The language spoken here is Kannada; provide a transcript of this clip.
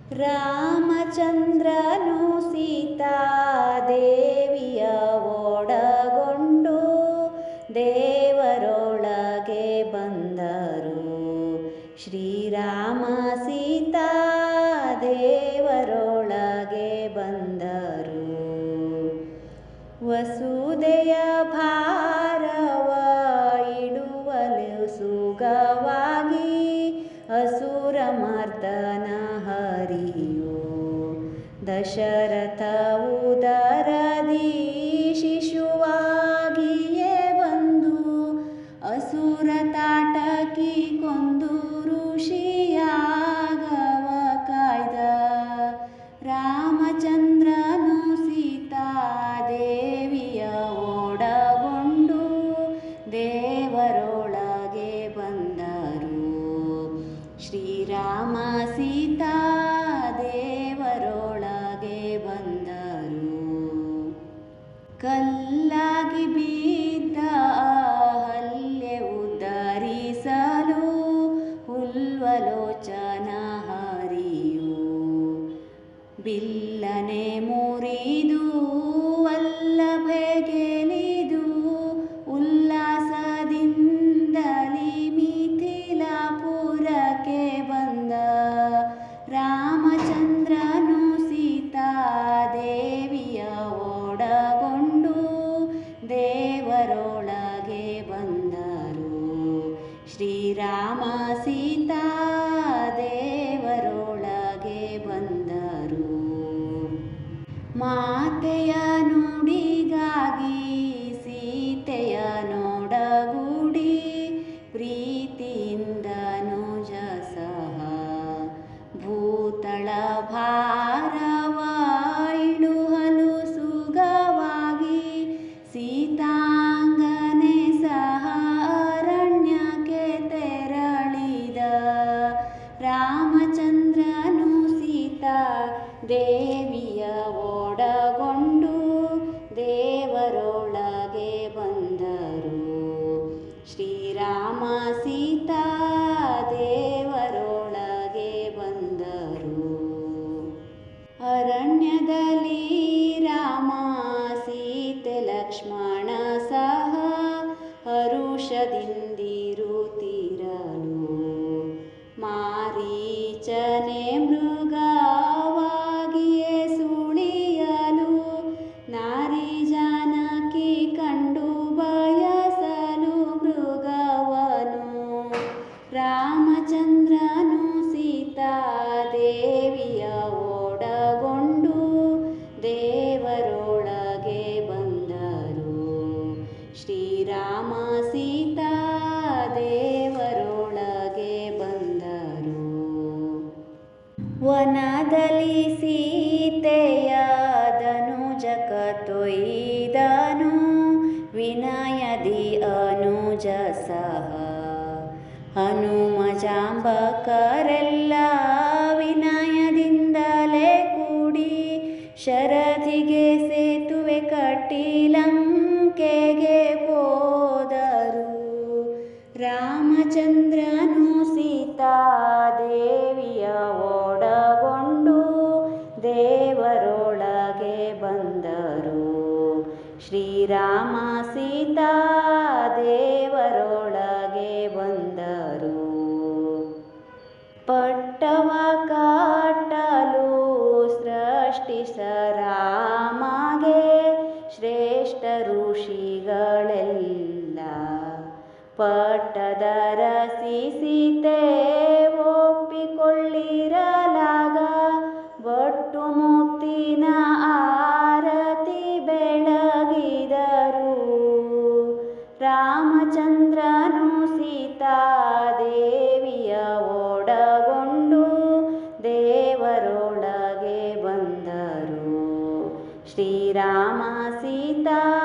ರಾಮಚಂದ್ರನು ಸೀತಾದೇವಿಯ ಒಡಗೊಂಡು ದೇವರೊಳಗೆ ಬಂದರು. ಶ್ರೀರಾಮ ಸೀತಾ दशरथ उदारदि ಮಿಥಿಲಾಪುರಕ್ಕೆ ಬಂದ ರಾಮಚಂದ್ರನು ಸೀತಾದೇವಿಯ ಓಡಗೊಂಡು ದೇವರೊಳಗೆ ಬಂದರು. ಶ್ರೀರಾಮ ಸೀತಾ ರಾಮಚಂದ್ರನು ಸೀತಾ ದೇವಿಯ ಒಡಗೊಂಡು ದೇವರೊಳಗೆ ಬಂದರು. ಶ್ರೀರಾಮ ಸೀತಾ ದೇವರೊಳಗೆ ಬಂದರು. ಅರಣ್ಯದಲ್ಲಿ ರಾಮ Hallelujah. ತೊಯ್ದನು ವಿನಯದಿ ಅನುಜ ಸಹ. ಹನುಮ ಜಾಂಬಕರೆಲ್ಲ ವಿನಯದಿಂದಲೇ ಕೂಡಿ ಶರದಿಗೆ ಸೇತುವೆ ಕಟ್ಟಿ ಲಂಕೆಗೆ ಹೋದರು. ರಾಮಚಂದ್ರನು ಶ್ರೇಷ್ಠ ಋಷಿಗಳೆಲ್ಲ ಪಟ್ಟದ ರಸಿಸಿತೆ ಒಪ್ಪಿಕೊಳ್ಳಿರಲಾಗ. ಬಟ್ಟು ಮುತ್ತಿನ ಆರತಿ ಬೆಳಗಿದರು. ರಾಮಚಂದ್ರನು ಸೀತಾದೇವಿಯ श्रीरामः सीता।